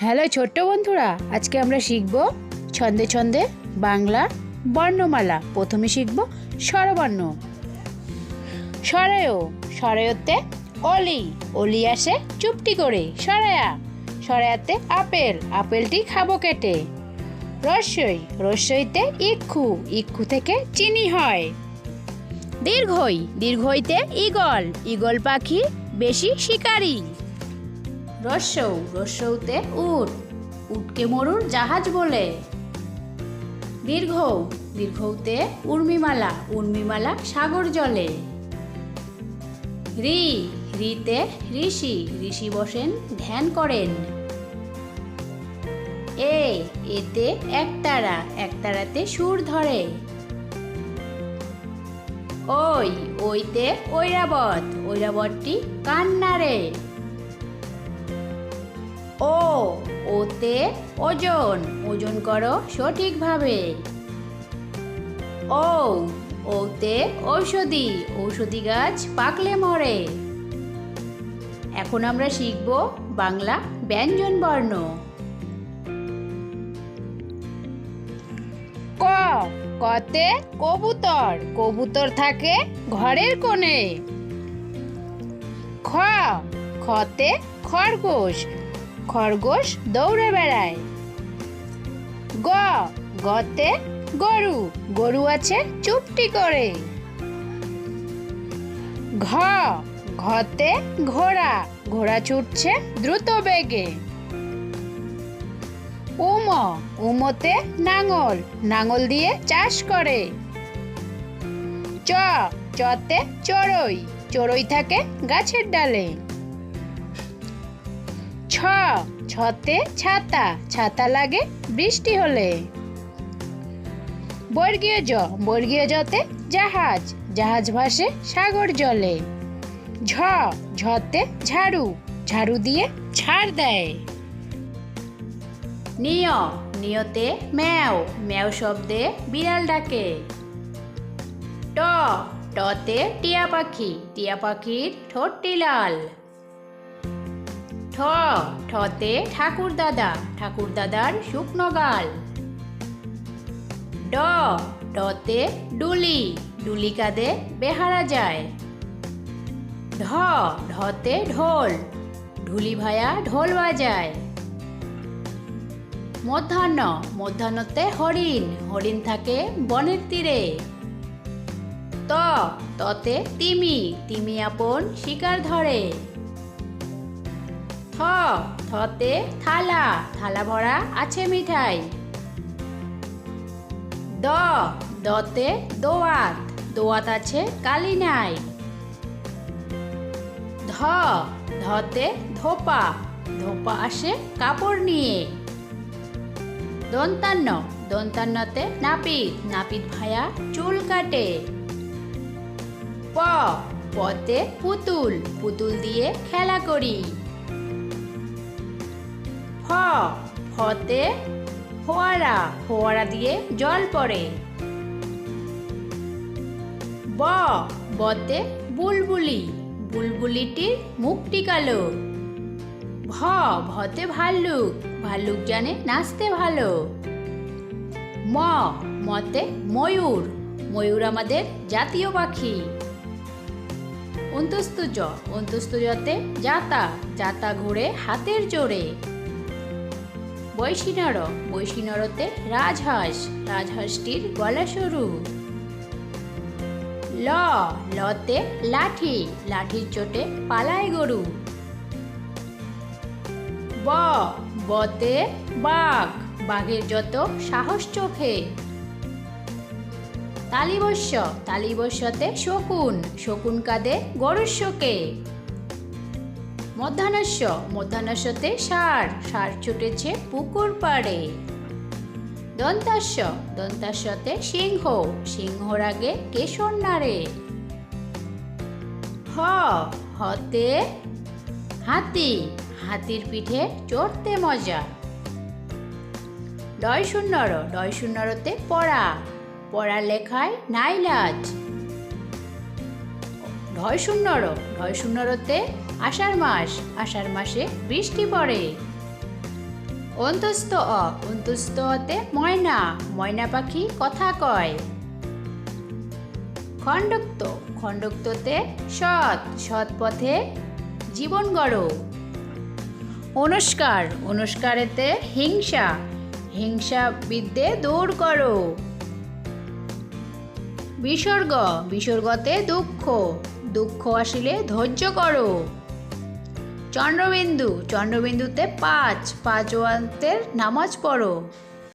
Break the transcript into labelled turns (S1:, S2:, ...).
S1: Hello ছোট্ট বন্ধুরা, আজকে আমরা শিখব ছন্দে ছন্দে বাংলা বর্ণমালা। প্রথমে শিখব স্বরবর্ণ। সরায় সরায়তে অলি। অলি আসে চুপটি করে সরায়া সরায়াতে আপেল, আপেলটি খাব কেটে। রস্যই, রস্যইতে ইক্ষু ইক্ষু থেকে চিনি হয়। দীর্ঘই, দীর্ঘইতে ইগল ইগল পাখি বেশি শিকারী। রস্যৌ রস্যৌতে উট, উটকে মরুর জাহাজ বলে। দীর্ঘ, দীর্ঘতে উর্মিমালা উর্মিমালা সাগর জলে। রি, রিতে ঋষি ঋষি বসেন, ধ্যান করেন। এ, এতে একতারা একতারাতে সুর ধরে। ওই, ওইতে ঐরাবত, ঐরাবতটি কান্নারে ও, ওতে ওজন ওজন করো সঠিকভাবে। ও, ওতে ঔষধি ঔষধি গাছ পাকলে মরে। এখন আমরা শিখব বাংলা ব্যঞ্জন বর্ণ। ক, কতে কবুতর কবুতর থাকে ঘরের কোণে। খ, খতে খরগোশ খরগোশ দৌড়ে বেড়ায়। গ, গতে গরু গরু আছে চুপটি করে। ঘ, ঘতে ঘোড়া ঘোড়া ছুটছে দ্রুত বেগে। উম, উমতে নাঙল নাঙল দিয়ে চাষ করে। চ, চতে চড়ই চড়ই থাকে গাছের ডালে। ছ, ছতে ছাতা ছাতা লাগে বৃষ্টি হলে। বর্গীয় জ, বর্গীয় জতে জাহাজ জাহাজ ভাসে সাগর জলে। ঝ, ঝতে ঝাড়ু ঝাড়ু দিয়ে ছাড় দেয়। নিয় নিয়তে ম্যাও ম্যাও শব্দে বিড়াল ডাকে। ট, টতে টিয়া পাখি, টিয়া পাখির ঠোঁটটি লাল। ঠ, ঠতে ঠাকুর দাদা, ঠাকুর দাদার শুকনো গাল ড ডতে ডুলি ডুলি কাঁদে বেহারা যায়। ঢ ঢতে ঢোল, ঢুলি ভায়া ঢোল বাজায়। মধ্যাহ্ন, মধ্যাহ্নতে হরিণ হরিণ থাকে বনের তীরে। ত, ততে তিমি তিমি আপন শিকার ধরে। থ থতে থালা থালা ভরা আছে মিঠাই। দ, দতে দোয়াত দোয়াত আছে কালি নাই। ধ, ধতে ধোপা ধোপা আসে কাপড় নিয়ে। দন্তান্ন, দন্তান্নতে নাপিত নাপিত ভায়া চুল কাটে। প, পতে পুতুল পুতুল দিয়ে খেলা করি। ফতে ফোয়ারা ফোয়ারা দিয়ে জল পড়ে। ব, বতে বুলবুলি, বুলবুলিটির মুখটি কালো। ভ ভতে ভাল্লুক ভাল্লুক জানে নাচতে ভালো। ম, মতে ময়ূর ময়ূর আমাদের জাতীয় পাখি। অন্তস্তু জ অন্তস্তু জতে জাতা জাতা ঘুরে হাতের জোরে। বৈশিনর বৈশিনরতে রাজহাঁস, রাজহাঁসটির গলা সরু। ল, লতে লাঠি, লাঠির চোটে পালায় গরু। ব, বতে বাঘ, বাঘের যত সাহস চোখে। তালিবস্য, তালিবস্যতে শকুন শকুন কাঁদে গরুর শোকে। মধ্যাহ্নস্য, মধ্যাহ্নস্যতে সার সার ছুটেছে পুকুর পাড়ে। দন্তাস্য, দন্তাস্যতে সিংহ, সিংহর আগে কেশর নাড়ে। হ, হতে হাতি, হাতির পিঠে চড়তে মজা। ডয় শূন্যর ডয় শূন্যরতে পড়া পড়া লেখায় নাই লাজ ঢয় শূন্যর ঢয় শূন্যরতে আষাঢ় মাস, আষাঢ় মাসে বৃষ্টি পড়ে। অন্তস্থ অ অন্তস্থ অতে ময়না ময়না পাখি কথা কয়। খণ্ডক্ত, খণ্ডক্ততে সৎ সৎ পথে জীবন গড়ো। অনুষ্কার, অনুষ্কারেতে হিংসা হিংসা বিদ্যে দূর করো। বিসর্গ, বিসর্গতে দুঃখ দুঃখ আসিলে ধৈর্য করো। চন্দ্রবিন্দু চন্দ্রবিন্দুতে পাঁচ পাঁচ ওয়ান্তের নামাজ পড়ো।